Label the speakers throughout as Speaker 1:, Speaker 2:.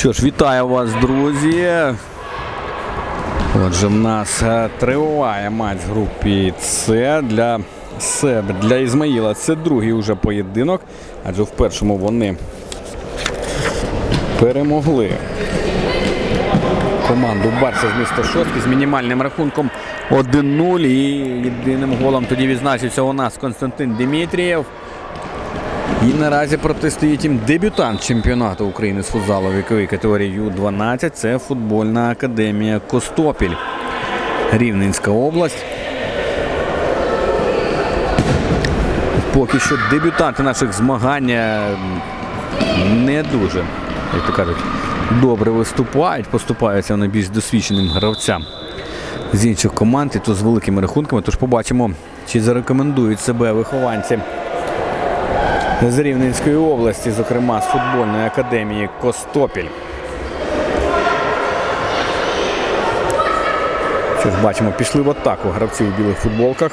Speaker 1: Що ж, вітаю вас, друзі. Отже, в нас е, триває матч в групі С для себе, для Ізмаїла. Це другий уже поєдинок, адже в першому вони перемогли команду Барса з міста Шостки з мінімальним рахунком 1-0. І єдиним голом тоді відзначився у нас Константин Дмитрієв. І наразі протистоїть їм дебютант чемпіонату України з футзалу вікової категорії Ю-12. Це футбольна академія Костопіль. Рівненська область. Поки що дебютанти наших змагань не дуже, як то кажуть, добре виступають. Поступаються вони більш досвідченим гравцям з інших команд, і то з великими рахунками. Тож побачимо, чи зарекомендують себе вихованці з Рівненської області, зокрема з футбольної академії Костопіль. Що ж, бачимо, пішли в атаку гравці у білих футболках.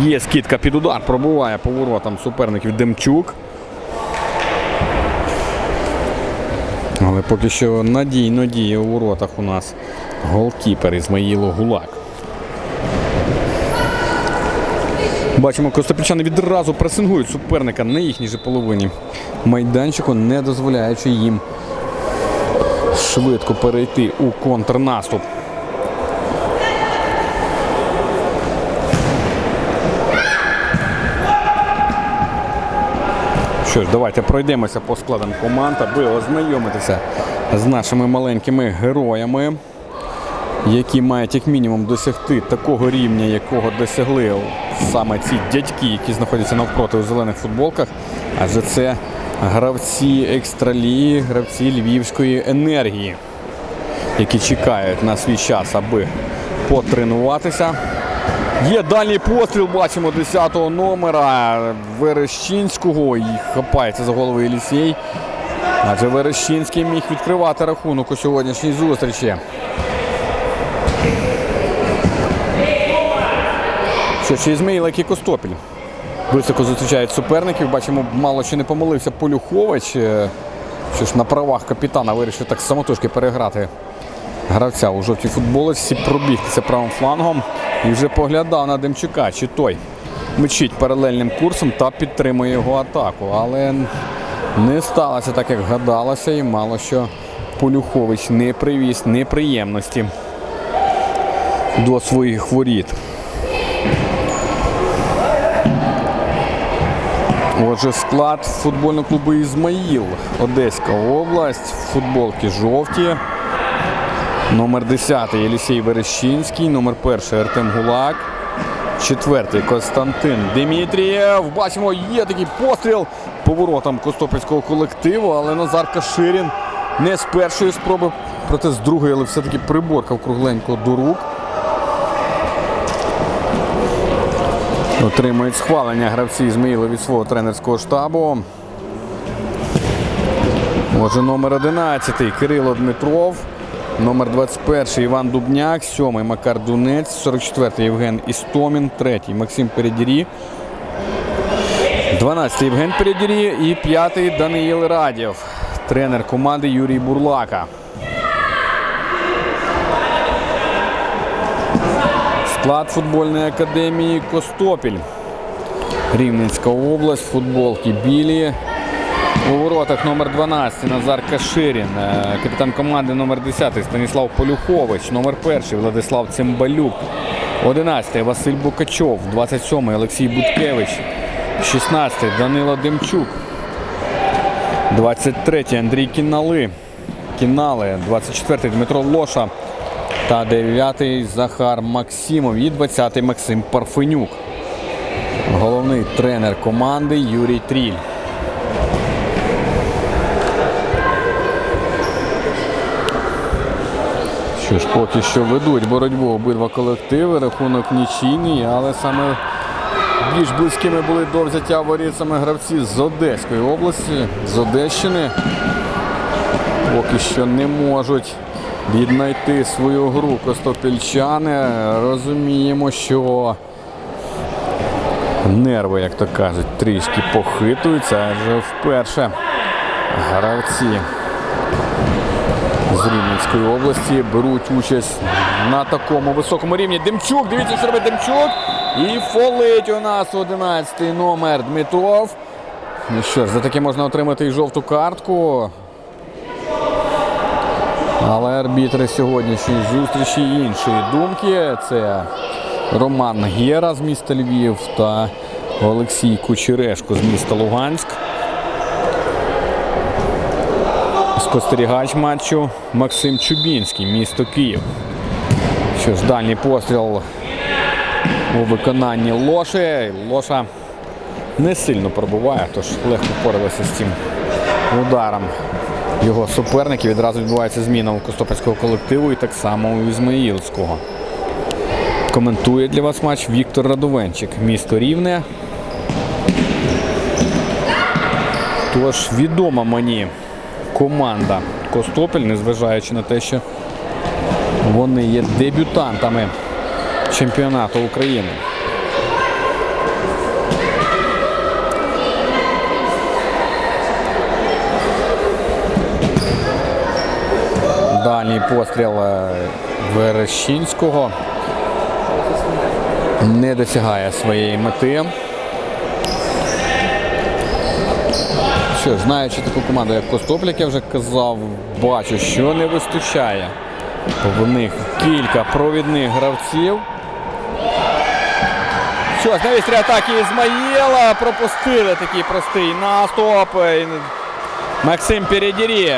Speaker 1: Є скидка під удар, пробуває по воротам суперників Демчук. Але поки що надійно діє у воротах у нас голкіпер Ізмаїло Гулак. Бачимо, костопільчани відразу пресингують суперника на їхній же половині майданчику, не дозволяючи їм швидко перейти у контрнаступ. Що ж, давайте пройдемося по складам команд, аби ознайомитися з нашими маленькими героями, які мають як мінімум досягти такого рівня, якого досягли саме ці дядьки, які знаходяться навпроти у зелених футболках. Адже це гравці екстралії, гравці львівської енергії, які чекають на свій час, аби потренуватися. Є дальній постріл, бачимо 10-го номера Верещинського. І хапається за голову Єлісєй. Адже Верещинський міг відкривати рахунок у сьогоднішній зустрічі. Що ж, Ізмаїл, як і Костопіль. Високо зустрічають суперників. Бачимо, мало чи не помилився Полюхович. Е, Що ж на правах капітана вирішив так самотужки переграти гравця у жовтій футболочці, пробігтися правим флангом і вже поглядав на Демчука, чи той мчить паралельним курсом та підтримує його атаку. Але не сталося так, як гадалося, і мало що Полюхович не привіз неприємності до своїх воріт. Отже, склад футбольного клубу Ізмаїл, Одеська область, футболки жовті. Номер 10 Єлісій Верещинський, номер 1 Артем Гулак. Четвертий Константин Дмитрієв. Бачимо, є такий постріл по воротам Костопільського колективу, але Назар Каширін не з першої спроби, проте з другої, але все-таки приборкав кругленько до рук. Отримують схвалення гравці Ізмаїла від свого тренерського штабу. Отже, номер 11 Кирило Дмитров. Номер 21 Іван Дубняк, 7 Макар Дунець, 44 Євген Істомін, 3 Максим Передірі, 12 Євген Передірі. І 5 Даниїл Радєв, тренер команди Юрій Бурлака. Склад футбольної академії Костопіль. Рівненська область, футболки білі. У воротах номер 12 Назар Каширін, е, капітан команди номер 10 Станіслав Полюхович, номер 1 Владислав Цимбалюк, 11 Василь Букачов, 27 Олексій Буткевич, 16 Данило Демчук, 23 Андрій Кінали, Кінали, 24 Дмитро Лоша та 9 Захар Максимов і 20 Максим Парфенюк. Головний тренер команди Юрій Тріль. Що ж, поки що ведуть боротьбу обидва колективи, рахунок нічийний, але саме більш близькими були до взяття воріт гравці з Одеської області, з Одещини. Поки що не можуть віднайти свою гру костопільчани. Розуміємо, що Нерви, як то кажуть, трішки похитуються, адже вперше гравці з Рівненської області беруть участь на такому високому рівні. Демчук, дивіться, що робить Демчук. І фолить у нас 11-й номер Дмитров. Ну що ж, за таке можна отримати і жовту картку. Але арбітри сьогоднішньої зустрічі іншої думки. Це Роман Гєра з міста Львів та Олексій Кучерешко з міста Луганськ. Спостерігач матчу Максим Чубінський, місто Київ. Що ж, дальній постріл у виконанні Лоші. Лоша не сильно пробуває, тож легко впоралися з цим ударом його суперників. Відразу відбувається зміна у Костопольського колективу і так само у Ізмаїльського. Коментує для вас матч Віктор Радовенчик, місто Рівне. Тож відома мені команда Костопіль, незважаючи на те, що вони є дебютантами чемпіонату України. Дальній постріл е, Верещинського не досягає своєї мети. Що знаючи таку команду, як Костопіль, як я вже казав, бачу, що не вистачає. В них кілька провідних гравців. Що ж, навіть атаки Ізмаїла пропустили такий простий наступ. Максим Передірі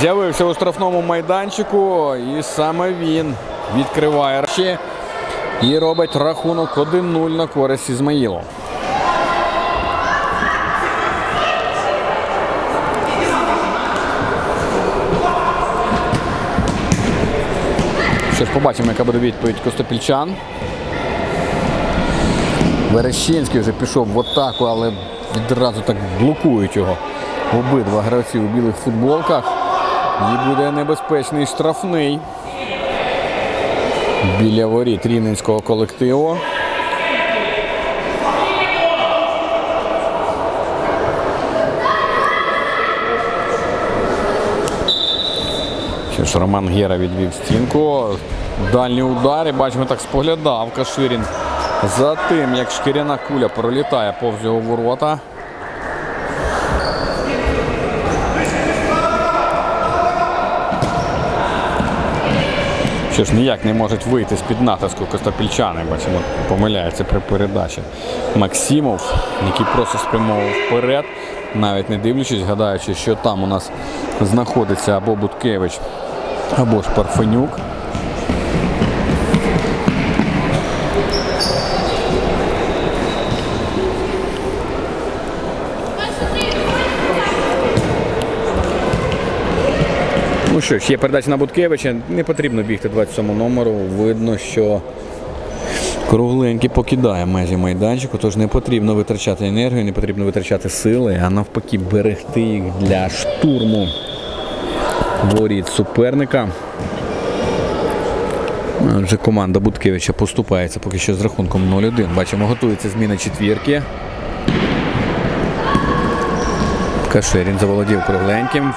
Speaker 1: з'явився у штрафному майданчику, і саме він відкриває речі і робить рахунок 1-0 на користь Ізмаїлу. Що ж, побачимо, яка буде відповідь Костопільчан. Верещинський вже пішов в атаку, але відразу так блокують його обидва гравці у білих футболках. І буде небезпечний штрафний біля воріт рівненського колективу. Що ж, Роман Гера відвів стінку. Дальні удари. Бачимо, так споглядав Каширін за тим, як шкіряна куля пролітає повз його ворота. Що ж ніяк не можуть вийти з-під натиску костопільчани. Бачимо, помиляється при передачі. Максимов, який просто спрямовував вперед, навіть не дивлячись, гадаючи, що там у нас знаходиться або Буткевич, або ж Парфенюк. Ну що ж, є передача на Буткевича. Не потрібно бігти 27 номеру. Видно, що кругленький покидає межі майданчику, тож не потрібно витрачати енергію, не потрібно витрачати сили, а навпаки берегти їх для штурму воріт суперника. Отже, команда Буткевича поступається поки що з рахунком 0-1. Бачимо, готується зміна четвірки. Кашерін заволодів кругленьким.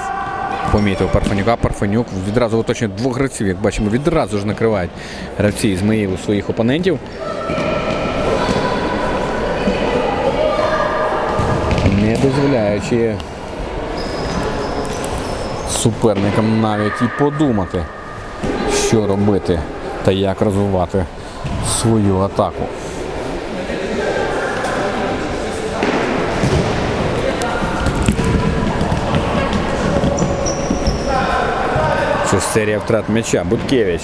Speaker 1: Помітив Парфенюка. Парфенюк відразу уточнює двох гравців. Як бачимо, відразу ж накривають гравці Ізмаїлу своїх опонентів. Не дозволяючи суперникам навіть і подумати, що робити та як розвивати свою атаку. Це серія втрат м'яча. Буткевич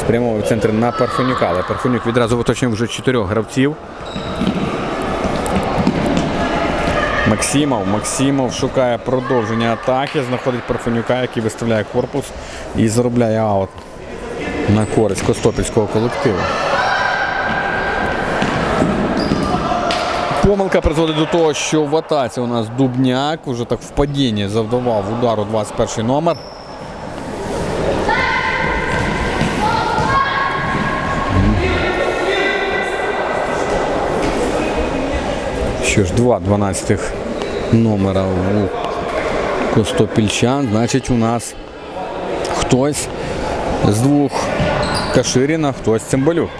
Speaker 1: спрямовує центр на Парфенюка, але Парфенюк відразу виточив вже чотирьох гравців. Максимов. Максимов шукає продовження атаки, знаходить Парфенюка, який виставляє корпус і заробляє аут на користь Костопільського колективу. Помилка призводить до того, що в атаці у нас Дубняк вже так в падінні завдавав удару 21 номер. Що ж, два 12 номера у Костопільчан. Значить, у нас хтось з двох Каширіна, хтось Цимбалюк.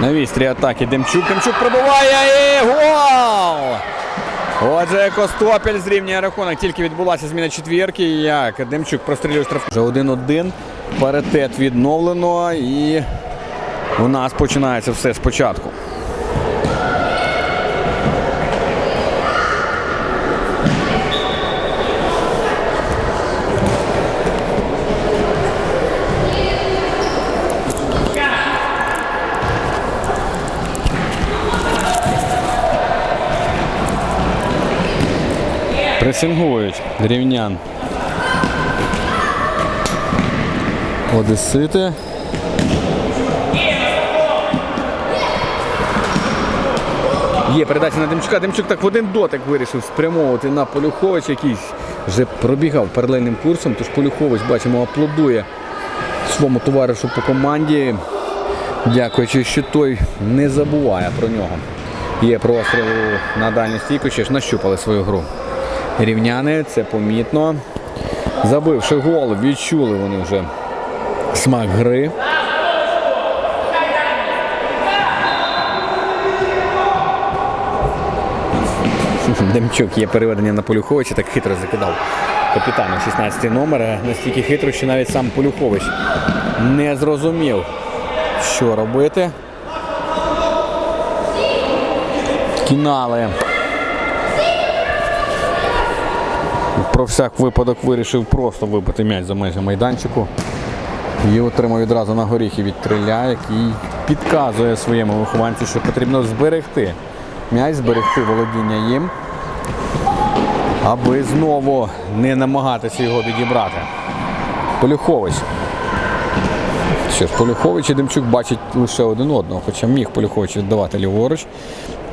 Speaker 1: На вістрі атаки Демчук. Демчук пробиває і гол! Отже, Костопіль зрівнює рахунок. Тільки відбулася зміна четвірки. Як Демчук прострілює штраф. Вже 1-1. Паритет відновлено і у нас починається все спочатку. Пресингують рівнян. Одесити. Є передача на Демчука. Демчук так в один дотик вирішив спрямовувати на Полюхович, який вже пробігав паралельним курсом. Тож Полюхович, бачимо, аплодує своєму товаришу по команді, дякуючи, що той не забуває про нього. Є простріл на дальню стійку, ще ж нащупали свою гру. Рівняни, це помітно. Забивши гол, відчули вони вже смак гри. Демчук є переведення на Полюховича, так хитро закидав капітану 16 номер. Настільки хитро, що навіть сам Полюхович не зрозумів, що робити. Кінали. Про всяк випадок вирішив просто вибити м'яч за межі майданчику. І отримав відразу на горіхи від Триля, який підказує своєму вихованцю, що потрібно зберегти м'яч, зберегти володіння їм, аби знову не намагатися його відібрати. Полюхович. Що ж, Полюхович і Демчук бачать лише один одного, хоча міг Полюхович віддавати ліворуч,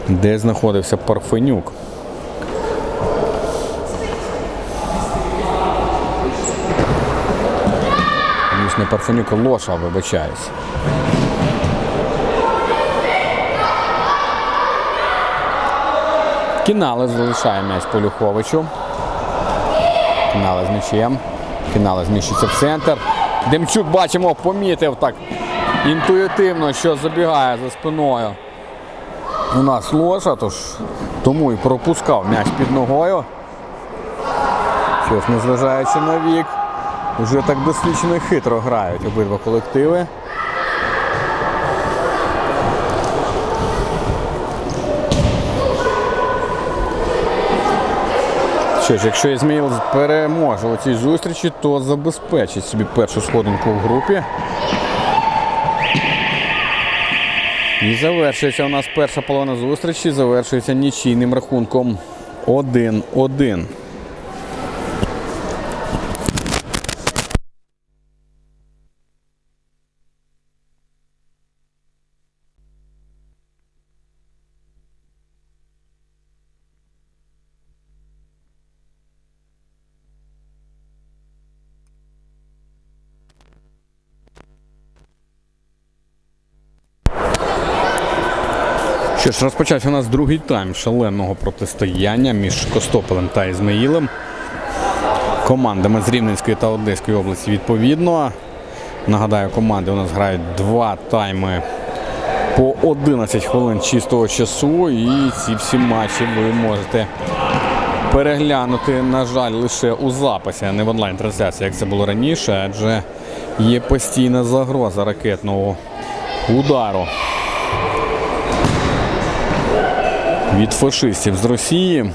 Speaker 1: де знаходився Парфенюк. Парфенюк, Лоша, вибачаюсь. Кінали залишає м'яч Полюховичу. Кінали з м'ячем. Кінали зміщується в центр. Демчук, бачимо, помітив так інтуїтивно, що забігає за спиною. У нас Лоша, тож тому і пропускав м'яч під ногою. Що ж, незважаючи на вік, вже так досвідчено і хитро грають обидва колективи. Що ж, якщо Ізмаїл переможе у цій зустрічі, то забезпечить собі першу сходинку в групі. І завершується у нас перша половина зустрічі, завершується нічийним рахунком 1-1. Що ж, розпочався у нас другий тайм шаленого протистояння між Костополем та Ізмаїлем. Командами з Рівненської та Одеської області відповідно. Нагадаю, команди у нас грають два тайми по 11 хвилин чистого часу. І ці всі матчі ви можете переглянути, на жаль, лише у записі, а не в онлайн-трансляції, як це було раніше, адже є постійна загроза ракетного удару. Від фашистів з Росії.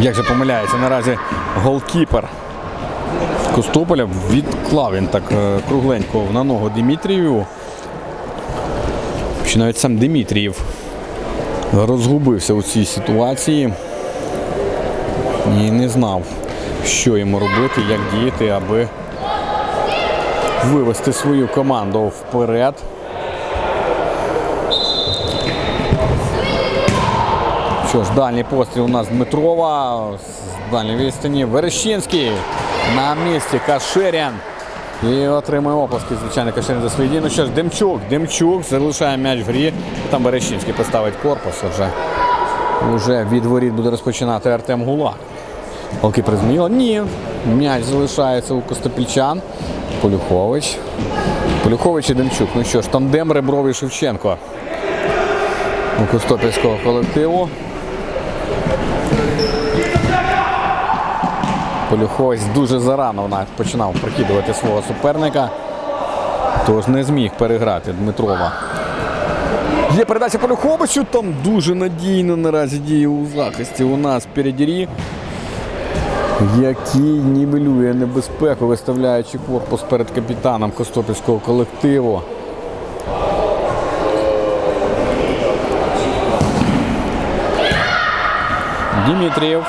Speaker 1: Як же помиляється наразі голкіпер Костополя відклав він так е, кругленько на ногу Дмитрієву. Що навіть сам Дмитрієв розгубився у цій ситуації і не знав, що йому робити, як діяти, аби вивести свою команду вперед. Що ж, дальній постріл у нас Дмитрова з дальньої відстані. Верещинський на місці. Каширян І отримує оплески, звичайно, Каширин за свої дії. Ну що ж, Демчук, Демчук залишає м'яч в грі. Там Берещинський поставить корпус. Вже, вже від воріт буде розпочинати Артем Гулак. Голкіпер змінила? Ні. М'яч залишається у Костопільчан. Полюхович. Полюхович і Демчук. Ну що ж, тандем Ребровий Шевченко у Костопільського колективу. Полюхович дуже зарано починав прокидувати свого суперника. Тож не зміг переграти Дмитрова. Є передача Полюховичу, там дуже надійно наразі діє у захисті. У нас Передірі, який нівелює небезпеку, виставляючи корпус перед капітаном Костопільського колективу. Дімітрієв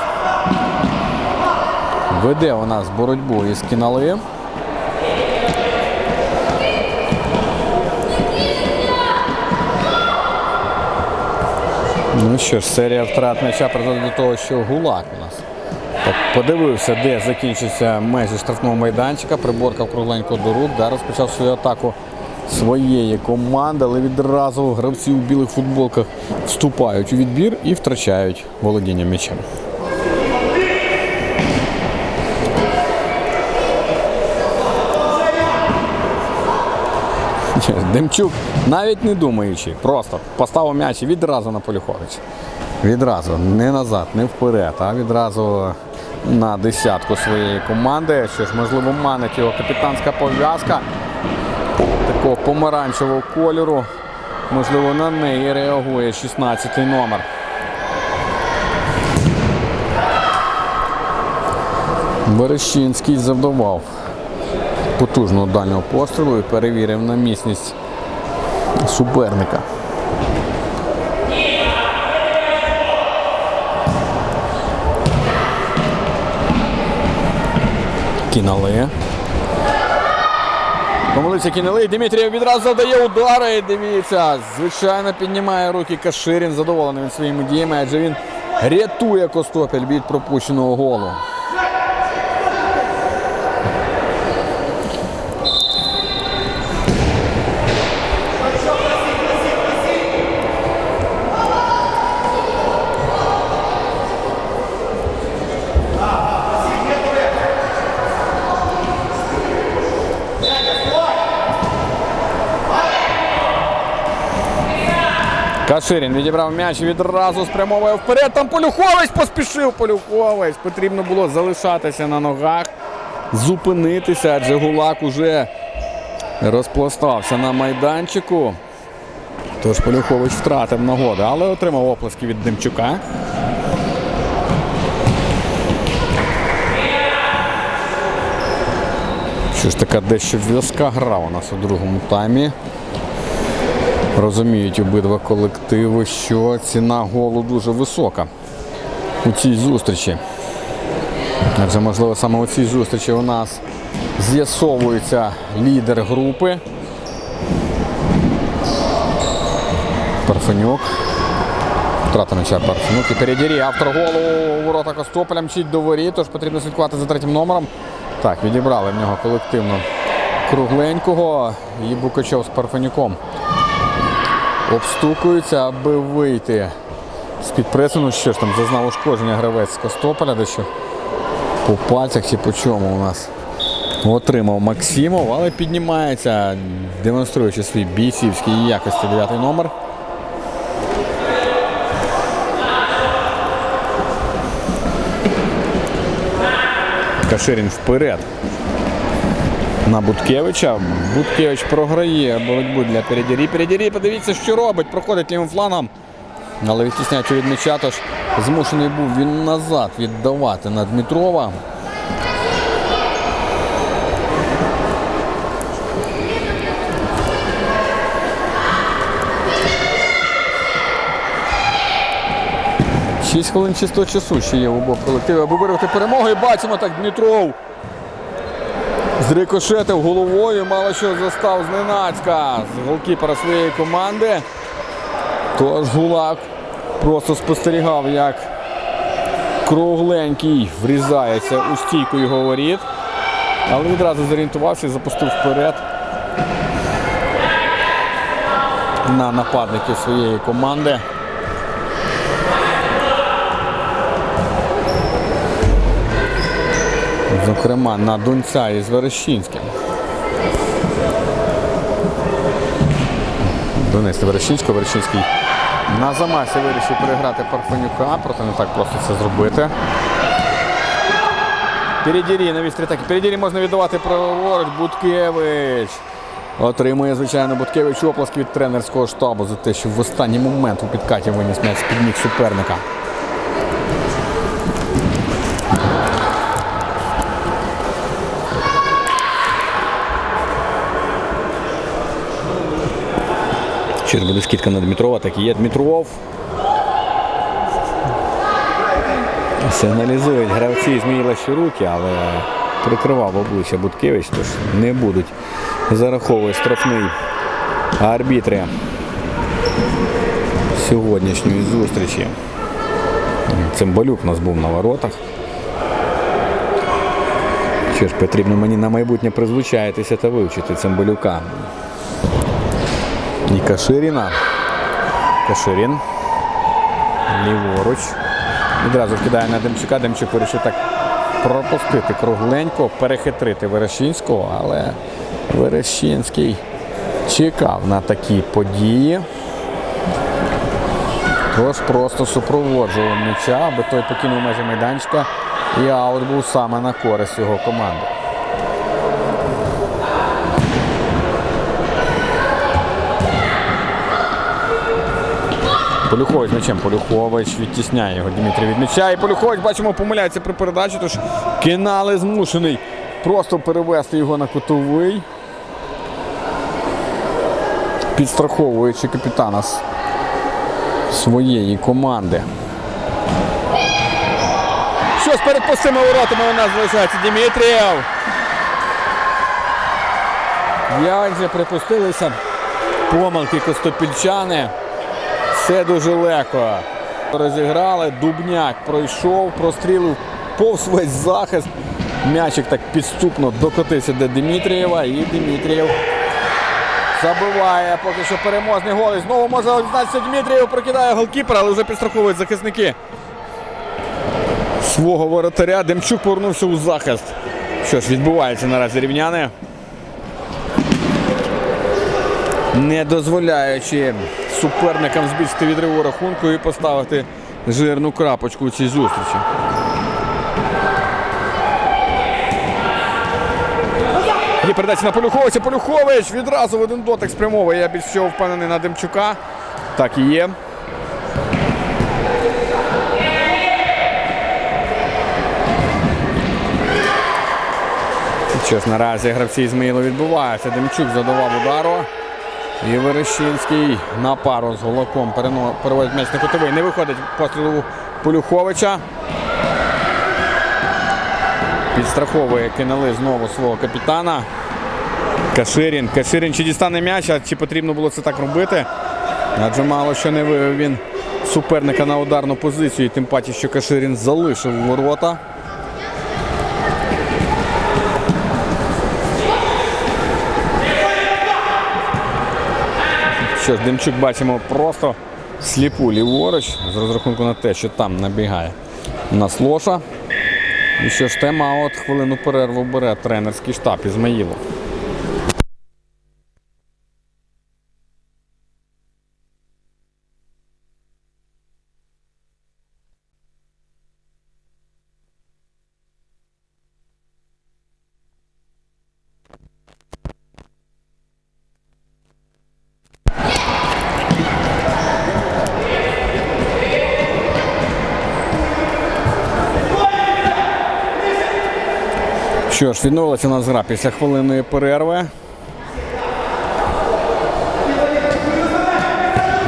Speaker 1: веде у нас боротьбу із кінали. Ну що ж, серія втрат м'яча призводить до того, що гулак у нас. Подивився, де закінчиться межі штрафного майданчика, приборкав кругленько до рук, да, розпочав свою атаку своєї команди, але відразу гравці у білих футболках вступають у відбір і втрачають володіння м'ячем. Демчук, навіть не думаючи, просто поставив м'яч і відразу на Полюховича. Відразу, не назад, не вперед, а відразу на десятку своєї команди. Що ж, можливо, манить його капітанська пов'язка такого помаранчевого кольору. Можливо, на неї реагує 16-й номер. Берещинський завдавав потужного дальнього пострілу і перевірив на міцність суперника. Кінали. Помилився Кінали. Дмитрієв відразу задає удари. І Дивіться, звичайно, піднімає руки Каширін, задоволений своїми діями, адже він рятує Костопіль від пропущеного голу. Каширін відібрав м'яч і відразу спрямовує вперед. Там Полюхович поспішив. Полюхович. Потрібно було залишатися на ногах, зупинитися, адже Гулак уже розпластався на майданчику. Тож Полюхович втратив нагоду, але отримав оплески від Демчука. Що ж така дещо в'язка гра у нас у другому таймі. Розуміють обидва колективи, що ціна голу дуже висока у цій зустрічі. Адже, можливо, саме у цій зустрічі у нас з'ясовується лідер групи. Парфенюк. Втрата м'яча Парфенюк. І передірі автор голу у ворота Костополя мчить до воріт, тож потрібно слідкувати за третім номером. Так, відібрали в нього колективно кругленького і Букачов з Парфенюком обстукуються, аби вийти з-під пресу. Ну що ж там зазнав ушкодження гравець з Костополя, дещо по пальцях чи по чому у нас отримав Максимов, але піднімається, демонструючи свій бійцівські якості дев'ятий номер. Каширін вперед на Буткевича. Буткевич програє боротьбу для Передірі. Передірі, подивіться, що робить. Проходить лівим флангом. Але відтісняючи від м'яча, тож змушений був він назад віддавати на Дмитрова. Шість хвилин чистого часу ще є в обох колективів, аби вирвати перемогу. І бачимо так Дмитров Зрикошетив головою, мало що застав зненацька з голкіпера своєї команди. Тож Гулак просто спостерігав, як кругленький врізається у стійку його воріт. але відразу зорієнтувався і запустив вперед на нападників своєї команди. Зокрема, на Дунця із Верещинським. Донести Верещинського. Верещинський на замасі вирішив переграти Парфенюка, проте не так просто це зробити. Передірі на вістрі атаки. Передірі можна віддавати праворуч. Буткевич. Отримує, звичайно, Буткевич оплески від тренерського штабу за те, що в останній момент у підкаті виніс м'яч з-під ніг суперника. Ще буде скидка на Дмитрова, так і є Дмитров. Сигналізують гравці Зміїла руки, але прикривав обличчя Буткевич, тож не будуть зараховувати штрафний арбітри сьогоднішньої зустрічі. Цимбалюк у нас був на воротах. Що ж, потрібно мені на майбутнє призвичаїтися та вивчити Цимбалюка. І Каширіна. Каширін. Ліворуч. Відразу вкидає на Демчука. Демчук вирішив так пропустити кругленько, перехитрити Верещинського, але Верещинський чекав на такі події. Тож просто супроводжував м'яча, аби той покинув межі майданчика. І аут був саме на користь його команди. Полюхович м'ячем. Полюхович відтісняє його Дмитрій від м'яча. І Полюхович, бачимо, помиляється при передачі, тож Кінали змушений просто перевести його на кутовий. Підстраховуючи капітана з своєї команди. Що ж, перед пустими воротами у нас залишається Дмитрієв. Як же припустилися помилки костопільчани. Все дуже легко. Розіграли, Дубняк пройшов, прострілив повз весь захист. М'ячик так підступно докотився до Дмитрієва і Дмитрієв забиває поки що переможний гол. І знову може відзначитися Дмитрієв, прокидає голкіпера, але вже підстраховують захисники свого воротаря. Демчук повернувся у захист. Що ж, відбувається наразі рівняни. Не дозволяючи суперникам збільшити відриву рахунку і поставити жирну крапочку у цій зустрічі. Є передача на Полюховича. Полюхович відразу в один дотик спрямовує. Я більш всього впевнений на Демчука. Так і є. Що наразі гравці Ізмаїла відбуваються. Демчук задавав удару. І Верещинський на пару з перено- переводить м'яч на кутовий. Не виходить пострілу Полюховича. Підстраховує Кинели знову свого капітана. Каширін. Каширін чи дістане м'яч, а чи потрібно було це так робити? Адже мало що не вивів він суперника на ударну позицію, тим паче, що Каширін залишив ворота. Що ж, Демчук бачимо просто сліпу ліворуч з розрахунку на те, що там набігає у нас лоша. І що ж тема от хвилину перерву бере тренерський штаб Ізмаїлов. Що ж, відновилася у нас гра після хвилинної перерви.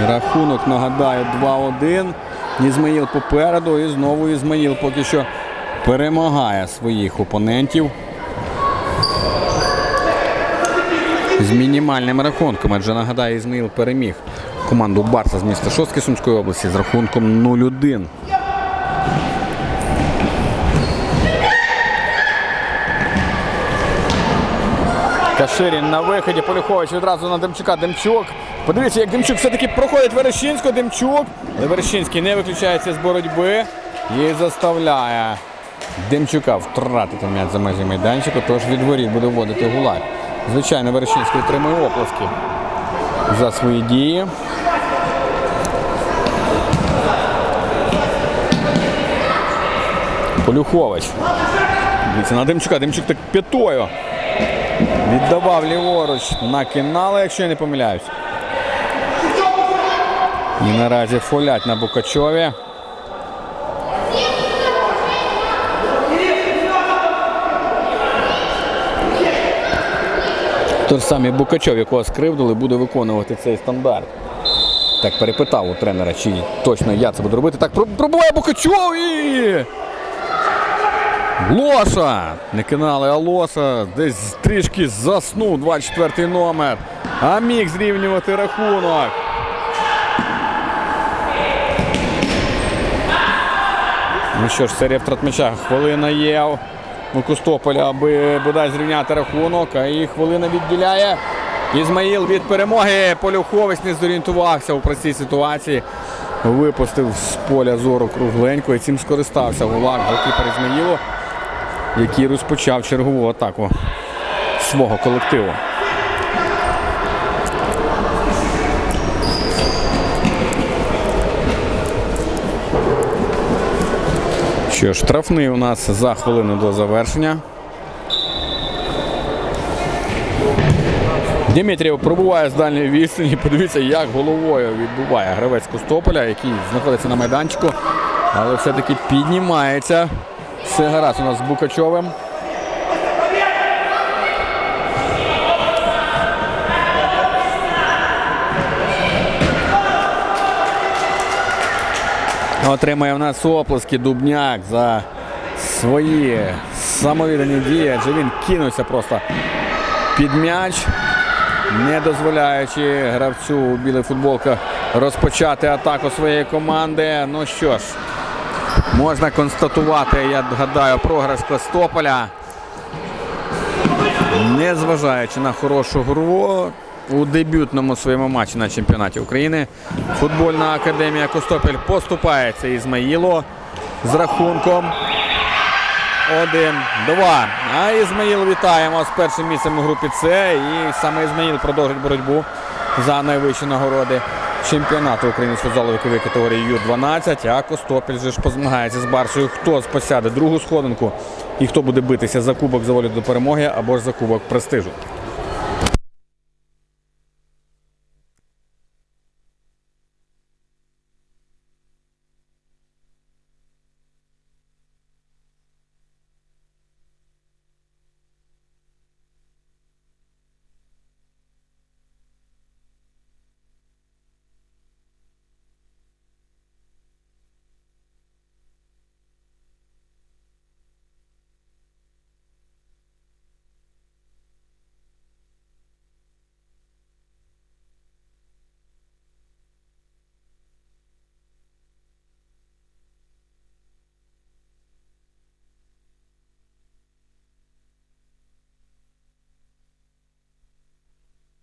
Speaker 1: Рахунок, нагадаю, 2-1. Ізмаїл попереду і знову Ізмаїл поки що перемагає своїх опонентів. З мінімальним рахунком, адже нагадаю, Ізмаїл переміг команду Барса з міста Шостки Сумської області з рахунком 0-1. Каширін на виході. Полюхович відразу на Демчука. Демчук. Подивіться, як Демчук все-таки проходить Верещинського. Демчук. Але Верещинський не виключається з боротьби і заставляє Демчука втратити м'яч за межі майданчику. Тож від воріт буде вводити гулак. Звичайно, Верещинський отримує оплески за свої дії. Полюхович. Дивіться на Демчука. Демчук так п'ятою. Віддавав ліворуч на кінали, якщо я не помиляюсь. І наразі фолять на Букачові. Той самий Букачов, якого скривдили, буде виконувати цей стандарт. Так перепитав у тренера, чи точно я це буду робити. Так пробуває Букачов і. Лоша! Не кинали, а Лоша десь трішки заснув 24 номер. А міг зрівнювати рахунок. Ну що ж, серія втрат м'яча. Хвилина є у Костополя, аби бодай зрівняти рахунок. А і хвилина відділяє Ізмаїл від перемоги. Полюхович не зорієнтувався у простій ситуації. Випустив з поля зору кругленько і цим скористався Гулак, голкіпер Ізмаїлу, який розпочав чергову атаку свого колективу. Що ж, штрафний у нас за хвилину до завершення. Дмитрієв пробуває з дальньої відстані. Подивіться, як головою відбуває гравець Костополя, який знаходиться на майданчику, але все-таки піднімається. Все гаразд у нас з Букачовим. Отримає в нас оплески Дубняк за свої самовіддані дії, адже він кинувся просто під м'яч, не дозволяючи гравцю у білих футболках розпочати атаку своєї команди. Ну що ж, можна констатувати, я гадаю, програш Костополя. Незважаючи на хорошу гру у дебютному своєму матчі на чемпіонаті України, футбольна академія Костопіль поступається Ізмаїлу з рахунком 1-2. А Ізмаїл вітаємо з першим місцем у групі С. І саме Ізмаїл продовжить боротьбу за найвищі нагороди чемпіонату України з футзалу вікової категорії Ю-12. А Костопіль же ж позмагається з Барсою. Хто посяде другу сходинку і хто буде битися за кубок за волю до перемоги або ж за кубок престижу.